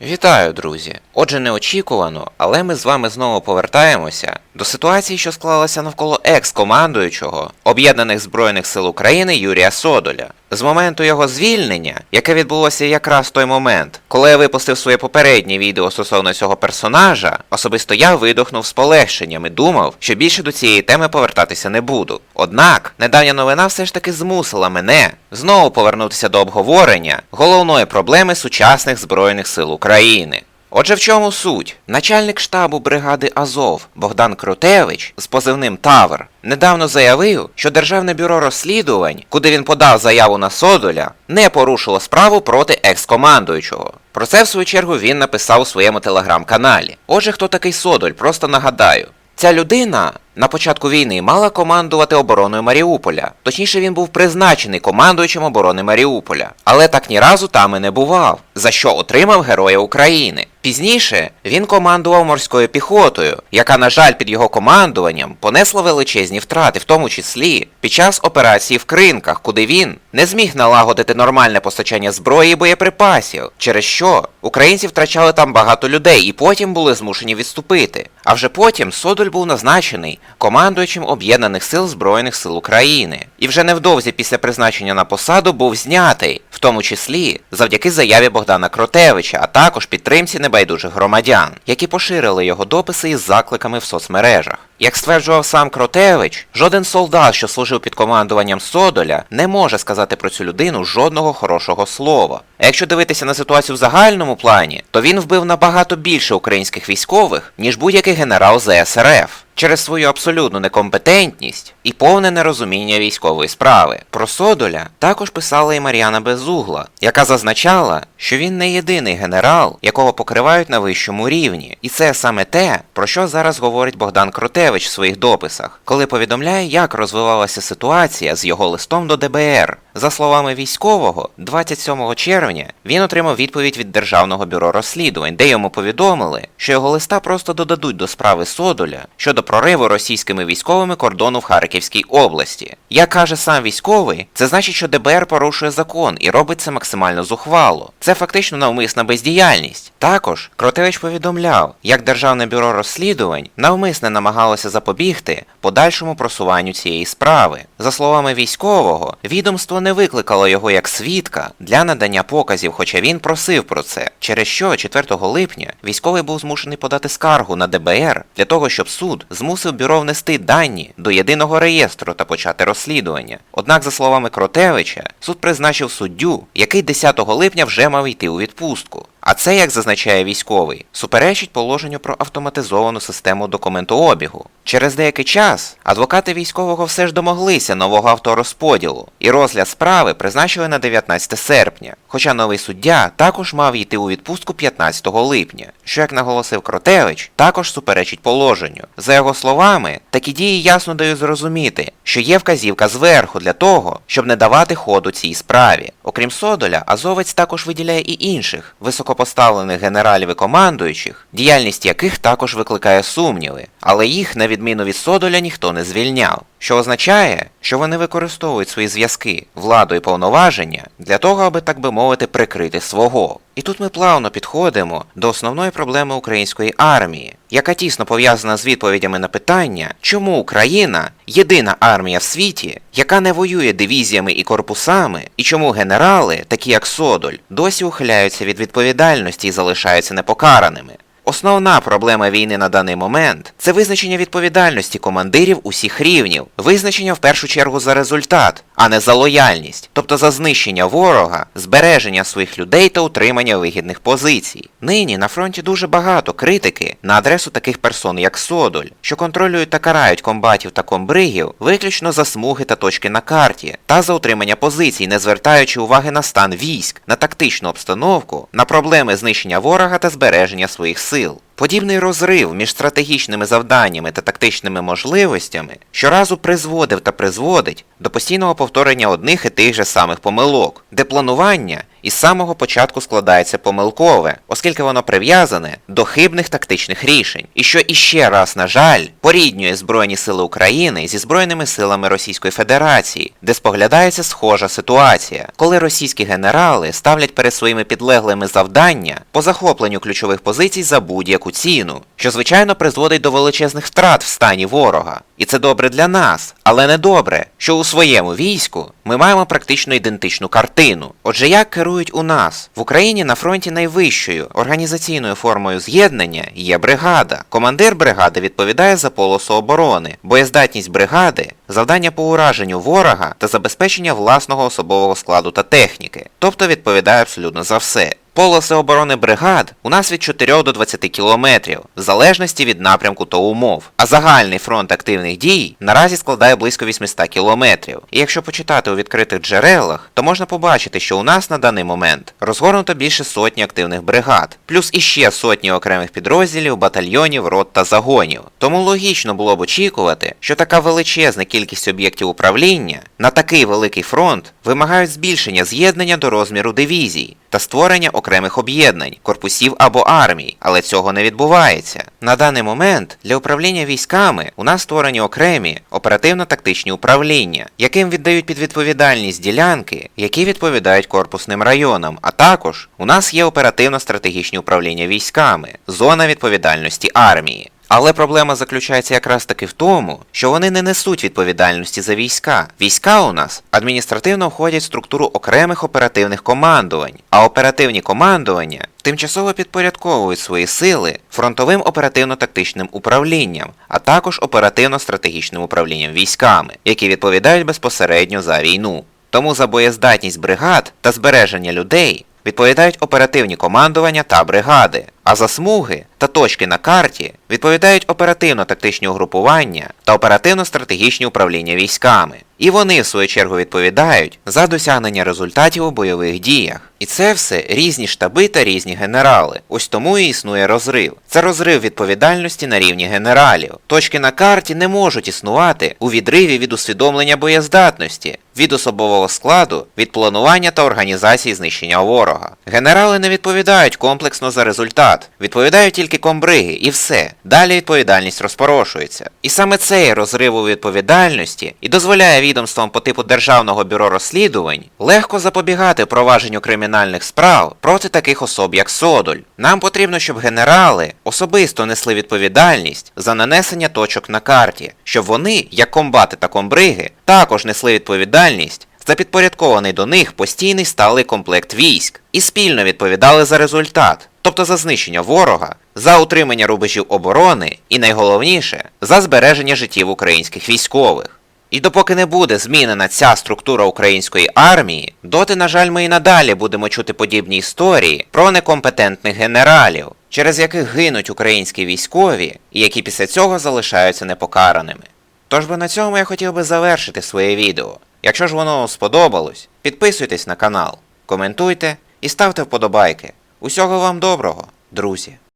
Вітаю, друзі! Отже, неочікувано, але ми з вами знову повертаємося до ситуації, що склалася навколо екс-командуючого Об'єднаних Збройних сил України Юрія Содоля. З моменту його звільнення, яке відбулося якраз в той момент, коли я випустив своє попереднє відео стосовно цього персонажа, особисто я видохнув з полегшенням і думав, що більше до цієї теми повертатися не буду. Однак, недавня новина все ж таки змусила мене знову повернутися до обговорення головної проблеми сучасних Збройних сил України. Отже, в чому суть? Начальник штабу бригади Азов Богдан Крутевич з позивним Тавр недавно заявив, що Державне бюро розслідувань, куди він подав заяву на Содоля, не порушило справу проти екс-командуючого. Про це, в свою чергу, він написав у своєму телеграм-каналі. Отже, хто такий Содоль, просто нагадаю. Ця людина на початку війни мала командувати обороною Маріуполя. Точніше, він був призначений командуючим оборони Маріуполя, але так ні разу там і не бував, за що отримав Героя України. Пізніше він командував морською піхотою, яка, на жаль, під його командуванням понесла величезні втрати, в тому числі під час операції в Кринках, куди він не зміг налагодити нормальне постачання зброї і боєприпасів, через що українці втрачали там багато людей і потім були змушені відступити. А вже потім Содоль був назначений командуючим Об'єднаних сил Збройних сил України. І вже невдовзі після призначення на посаду був знятий, в тому числі завдяки заяві Богдана Кротевича, а також підтримці небайдужих громадян, які поширили його дописи із закликами в соцмережах. Як стверджував сам Кротевич, жоден солдат, що служив під командуванням Содоля, не може сказати про цю людину жодного хорошого слова. А якщо дивитися на ситуацію в загальному плані, то він вбив набагато більше українських військових, ніж будь-який генерал ЗСРФ. Через свою абсолютну некомпетентність і повне нерозуміння військової справи. Про Содоля також писала і Мар'яна Безугла, яка зазначала, що він не єдиний генерал, якого покривають на вищому рівні. І це саме те, про що зараз говорить Богдан Кротевич в своїх дописах, коли повідомляє, як розвивалася ситуація з його листом до ДБР. За словами військового, 27 червня він отримав відповідь від Державного бюро розслідувань, де йому повідомили, що його листа просто додадуть до справи Содоля щодо прориву російськими військовими кордону в Харківській області. Як каже сам військовий, це значить, що ДБР порушує закон і робить це максимально зухвало. Це фактично навмисна бездіяльність. Також Кротевич повідомляв, як Державне бюро розслідувань навмисне намагалося запобігти подальшому просуванню цієї справи. За словами військового, відомство не викликало його як свідка для надання показів, хоча він просив про це. Через що 4 липня військовий був змушений подати скаргу на ДБР для того, щоб суд змусив бюро внести дані до єдиного реєстру та почати розслідування. Однак, за словами Кротевича, суд призначив суддю, який 10 липня вже мав йти у відпустку. А це, як зазначає військовий, суперечить положенню про автоматизовану систему документообігу. Через деякий час адвокати військового все ж домоглися нового авторозподілу, і розгляд справи призначили на 19 серпня. Хоча новий суддя також мав йти у відпустку 15 липня, що, як наголосив Кротевич, також суперечить положенню. За його словами, такі дії ясно дають зрозуміти, що є вказівка зверху для того, щоб не давати ходу цій справі. Окрім Содоля, Азовець також виділяє і інших високопоставлених генералів і командуючих, діяльність яких також викликає сумніви, але їх, на відміну від Содоля, ніхто не звільняв. Що означає, що вони використовують свої зв'язки, владу і повноваження для того, аби, так би мовити, прикрити свого. І тут ми плавно підходимо до основної проблеми української армії, яка тісно пов'язана з відповідями на питання, чому Україна єдина армія в світі, яка не воює дивізіями і корпусами, і чому генерали, такі як Содоль, досі ухиляються від відповідальності і залишаються непокараними. Основна проблема війни на даний момент це визначення відповідальності командирів усіх рівнів, визначення в першу чергу за результат, а не за лояльність, тобто за знищення ворога, збереження своїх людей та утримання вигідних позицій. Нині на фронті дуже багато критики на адресу таких персон, як Содоль, що контролюють та карають комбатів та комбригів виключно за смуги та точки на карті, та за утримання позицій, не звертаючи уваги на стан військ, на тактичну обстановку, на проблеми знищення ворога та збереження своїх сил. Подібний розрив між стратегічними завданнями та тактичними можливостями щоразу призводив та призводить до постійного повторення одних і тих же самих помилок, де планування із самого початку складається помилкове, оскільки воно прив'язане до хибних тактичних рішень, і що іще раз, на жаль, поріднює Збройні сили України зі Збройними силами Російської Федерації, де споглядається схожа ситуація, коли російські генерали ставлять перед своїми підлеглими завдання по захопленню ключових позицій за будь-яку ціну, що звичайно призводить до величезних втрат в стані ворога. І це добре для нас, але не добре, що у своєму війську ми маємо практично ідентичну картину. Отже, як керують у нас в Україні на фронті найвищою організаційною формою з'єднання є бригада. Командир бригади відповідає за полосу оборони, боєздатність бригади, завдання по ураженню ворога та забезпечення власного особового складу та техніки, тобто відповідає абсолютно за все. Полоси оборони бригад у нас від 4 до 20 кілометрів, в залежності від напрямку та умов. А загальний фронт активних дій наразі складає близько 800 кілометрів. І якщо почитати у відкритих джерелах, то можна побачити, що у нас на даний момент розгорнуто більше сотні активних бригад, плюс іще сотні окремих підрозділів, батальйонів, рот та загонів. Тому логічно було б очікувати, що така величезна кількість об'єктів управління на такий великий фронт вимагають збільшення з'єднання до розміру дивізій та створення окремих об'єднань, корпусів або армій, але цього не відбувається. На даний момент для управління військами у нас створені окремі оперативно-тактичні управління, яким віддають під відповідальність ділянки, які відповідають корпусним районам. А також у нас є оперативно-стратегічні управління військами, зона відповідальності армії. Але проблема заключається якраз таки в тому, що вони не несуть відповідальності за війська. Війська у нас адміністративно входять в структуру окремих оперативних командувань, а оперативні командування тимчасово підпорядковують свої сили фронтовим оперативно-тактичним управлінням, а також оперативно-стратегічним управлінням військами, які відповідають безпосередньо за війну. Тому за боєздатність бригад та збереження людей відповідають оперативні командування та бригади, а за смуги та точки на карті відповідають оперативно-тактичні угрупування та оперативно-стратегічні управління військами. І вони, в свою чергу, відповідають за досягнення результатів у бойових діях. І це все різні штаби та різні генерали. Ось тому і існує розрив. Це розрив відповідальності на рівні генералів. Точки на карті не можуть існувати у відриві від усвідомлення боєздатності, від особового складу, від планування та організації знищення ворога. Генерали не відповідають комплексно за результат, відповідають тільки комбриги і все. Далі відповідальність розпорошується. І саме цей розрив у відповідальності і дозволяє відомствам по типу Державного бюро розслідувань легко запобігати провадженню кримінальних справ проти таких особ, як Содоль. Нам потрібно, щоб генерали особисто несли відповідальність за нанесення точок на карті, щоб вони, як комбати та комбриги, також несли відповідальність за підпорядкований до них постійний сталий комплект військ і спільно відповідали за результат, тобто за знищення ворога, за утримання рубежів оборони і найголовніше за збереження життів українських військових. І допоки не буде змінена ця структура української армії, доти, на жаль, ми і надалі будемо чути подібні історії про некомпетентних генералів, через яких гинуть українські військові і які після цього залишаються непокараними. Тож би на цьому я хотів би завершити своє відео. Якщо ж воно сподобалось, підписуйтесь на канал, коментуйте і ставте вподобайки. Усього вам доброго, друзі!